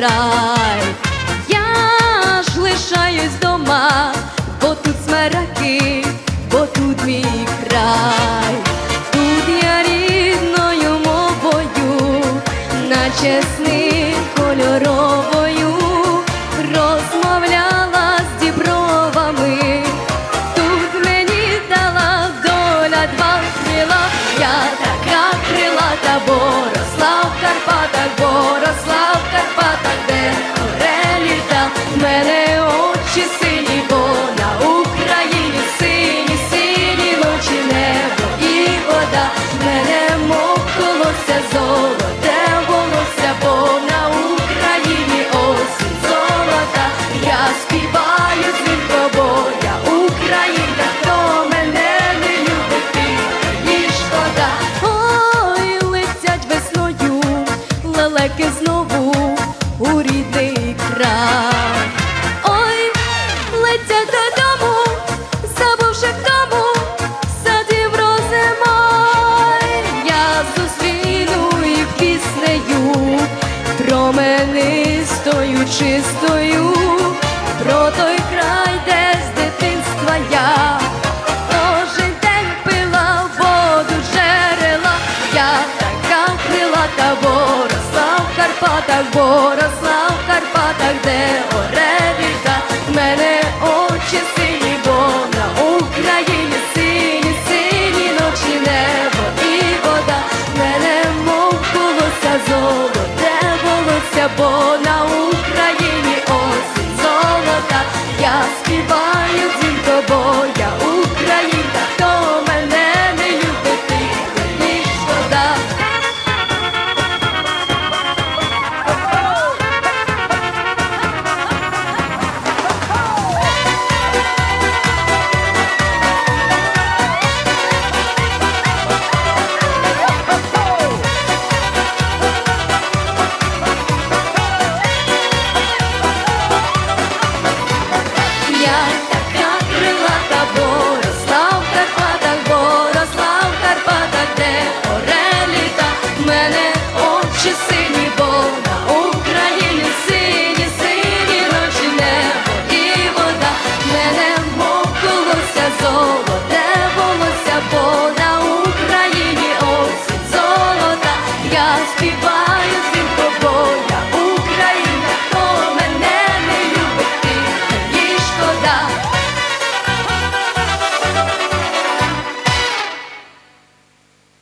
край, я ж лишаюсь дома, бо тут смераки, бо тут мій край, тут я рідною мовою, на сни кольоровою, розмовляла з дібровами, тут мені дала доля два крила, я така крила та. землею чистою, про той край, де з дитинства я кожен день пила воду джерела, я така крила та боросла в Карпатах, боросла в Карпатах, де. 제발 співаю з тобою, мене не любить, шкода.